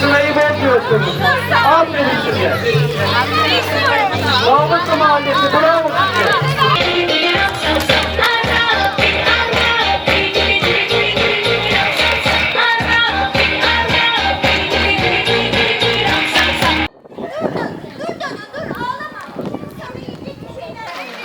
Sırayı bekliyorsunuz. Aferin size. Mahmutlu Mahallesi bravo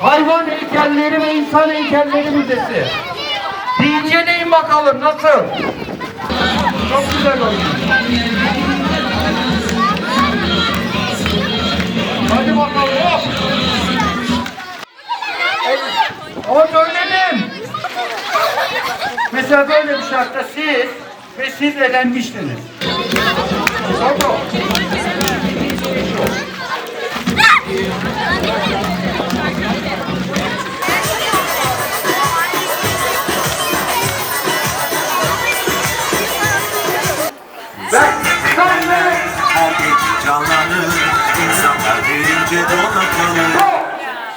Hayvan heykelleri ve insan heykelleri müzesi. İnceleyin bakalım nasıl? Çok güzel olmuş. Hadi bakalım. hop. Ama söyledim. Mesela böyle bir şartta siz ve siz elenmiştiniz. Bravo.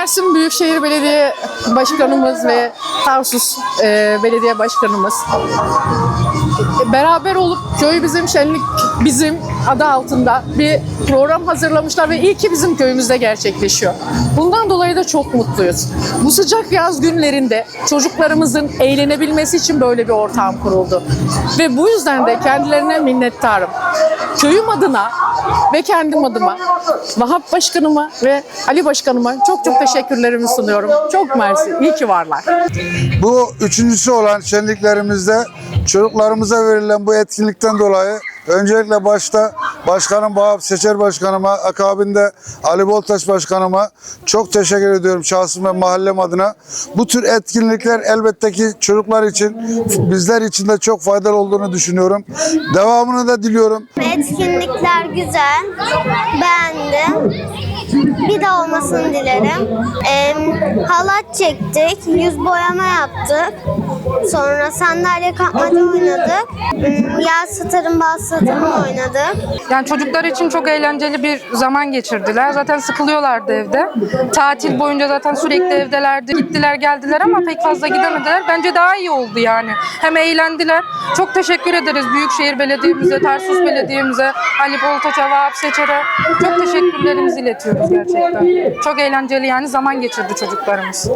Mersin Büyükşehir Belediye Başkanımız ve Tarsus e, Belediye Başkanımız e, beraber olup Köy Bizim Şenlik Bizim adı altında bir program hazırlamışlar ve iyi ki bizim köyümüzde gerçekleşiyor. Bundan dolayı da çok mutluyuz. Bu sıcak yaz günlerinde çocuklarımızın eğlenebilmesi için böyle bir ortam kuruldu. Ve bu yüzden de kendilerine minnettarım. Köyüm adına ve kendim adıma Vahap Başkanıma ve Ali Başkanıma çok çok teşekkürlerimi sunuyorum. Çok mersi. İyi ki varlar. Bu üçüncüsü olan şenliklerimizde çocuklarımıza verilen bu etkinlikten dolayı öncelikle başta Başkanım Vahap Seçer Başkanıma, akabinde Ali Boltaş Başkanıma çok teşekkür ediyorum şahsım ve mahallem adına. Bu tür etkinlikler elbette ki çocuklar için, bizler için de çok faydalı olduğunu düşünüyorum. Devamını da diliyorum. Etkinlikler güzel. Beğendim. Bir de olmasını dilerim. Ee, halat çektik. Yüz boyama yaptık. Sonra sandalye kapmaca oynadık. Hmm, Yağ satırın bal satırın oynadık. Yani çocuklar için çok eğlenceli bir zaman geçirdiler. Zaten sıkılıyorlardı evde. Tatil boyunca zaten sürekli evdelerdi. Gittiler geldiler ama pek fazla gidemediler. Bence daha iyi oldu yani. Hem eğlendiler. Çok teşekkür ederiz Büyükşehir Belediye'mize, Tarsus Belediye'mize, Ali Boltaç'a, Vahap Seçer'e. Çok teşekkürlerimizi iletiyoruz gerçekten. Çok eğlenceli yani zaman geçirdi çocuklarımız.